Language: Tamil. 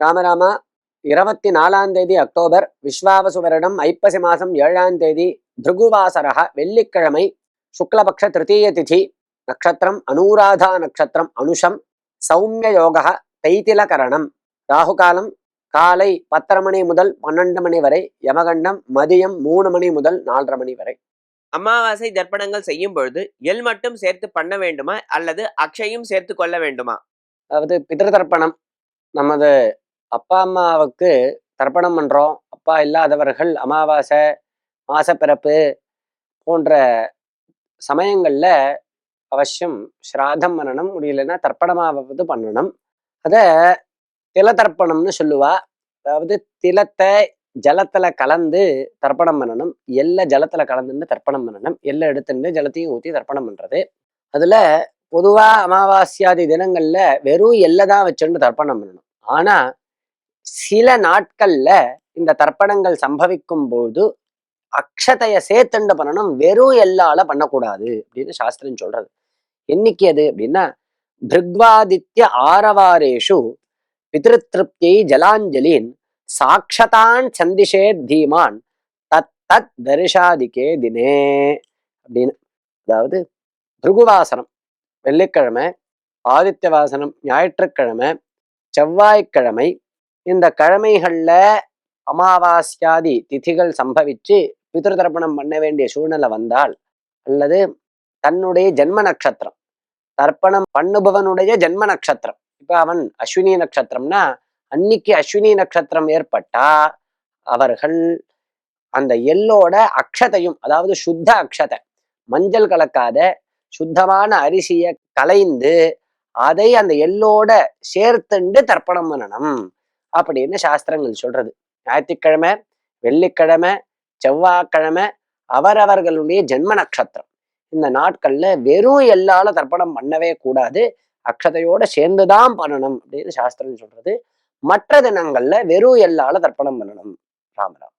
ராமராமா இருபத்தி நாலாம் தேதி அக்டோபர் விஸ்வாவசு வருடம் ஐப்பசி மாசம் ஏழாம் தேதி பிருகுவாசரக வெள்ளிக்கிழமை சுக்லபக்ஷ திருத்தீய திதி நட்சத்திரம் அனுராதா நட்சத்திரம் அனுஷம் சௌமிய யோக தைத்திலகரணம் ராகுகாலம் காலை பத்தரை மணி முதல் பன்னெண்டு மணி வரை யமகண்டம் மதியம் மூணு மணி முதல் நாலரை மணி வரை. அமாவாசை தர்ப்பணங்கள் செய்யும் பொழுது எள் மட்டும் சேர்த்து பண்ண வேண்டுமா அல்லது அக்ஷயும் சேர்த்து கொள்ள வேண்டுமா? அதாவது பிதிரு தர்ப்பணம் நமது அப்பா அம்மாவுக்கு தர்ப்பணம் பண்றோம். அப்பா இல்லாதவர்கள் அமாவாசை மாசப்பிறப்பு போன்ற சமயங்களில் அவசியம் ஸ்ராதம் பண்ணணும். முடியலன்னா தர்ப்பணமாவது பண்ணணும். அதை தில தர்ப்பணம்னு சொல்லுவா. அதாவது திலத்தை ஜலத்துல கலந்து தர்ப்பணம் பண்ணணும். எல்லை ஜலத்துல கலந்துன்னு தர்ப்பணம் பண்ணணும். எல்லை எடுத்துட்டு ஜலத்தையும் ஊற்றி தர்ப்பணம் பண்றது. அதில் பொதுவா அமாவாசியாதி தினங்கள்ல வெறும் எல்லை தான் வச்சுட்டு தர்ப்பணம் பண்ணணும். ஆனா சில நாட்கள்ல இந்த தர்ப்பணங்கள் சம்பவிக்கும் போது அக்ஷதைய சேர்த்துண்டு பண்ணணும் வெறும் எல்லால பண்ணக்கூடாது அப்படின்னு சாஸ்திரம் சொல்றது என்னைக்கு அது அப்படின்னா பிருக்வாதித்ய ஆரவாரேஷு பிதிருத்திருப்தியை ஜலாஞ்சலின் சாட்சதான் சந்திஷே தீமான் தத் தத் தரிசாதிக்கே தினே அப்படின்னு. அதாவது பிருகுவாசனம் வெள்ளிக்கிழமை ஆதித்ய வாசனம் ஞாயிற்றுக்கிழமை செவ்வாய்க்கிழமை இந்த கிழமைகள்ல அமாவாஸ்யாதி திதிகள் சம்பவிச்சு பிதிருதர்ப்பணம் பண்ண வேண்டிய சூழ்நிலை வந்தால் அல்லது தன்னுடைய ஜென்ம நட்சத்திரம் தர்ப்பணம் பண்ணுபவனுடைய ஜென்ம நட்சத்திரம். இப்ப அவன் அஸ்வினி நட்சத்திரம்னா அன்னைக்கு அஸ்வினி நட்சத்திரம் ஏற்பட்டா அவர்கள் அந்த எள்ளோட அக்ஷதையும் அதாவது சுத்த அக்ஷதை மஞ்சள் கலக்காத சுத்தமான அரிசியை கலைந்து அதை அந்த எள்ளோட சேர்த்துண்டு தர்ப்பணம் பண்ணணும். அப்படின்னு சாஸ்திரங்கள் சொல்றது. ஞாயிற்றுக்கிழமை வெள்ளிக்கிழமை செவ்வாய்க்கிழமை அவரவர்களுடைய ஜென்ம நட்சத்திரம். இந்த நாட்கள்ல வெறும் எல்லால தர்ப்பணம் பண்ணவே கூடாது. அக்ஷதையோட சேர்ந்துதான் பண்ணணும் அப்படின்னு சாஸ்திரம் சொல்றது. மற்ற தினங்கள்ல வெறும் எல்லால தர்ப்பணம் பண்ணணும். ராமராம்.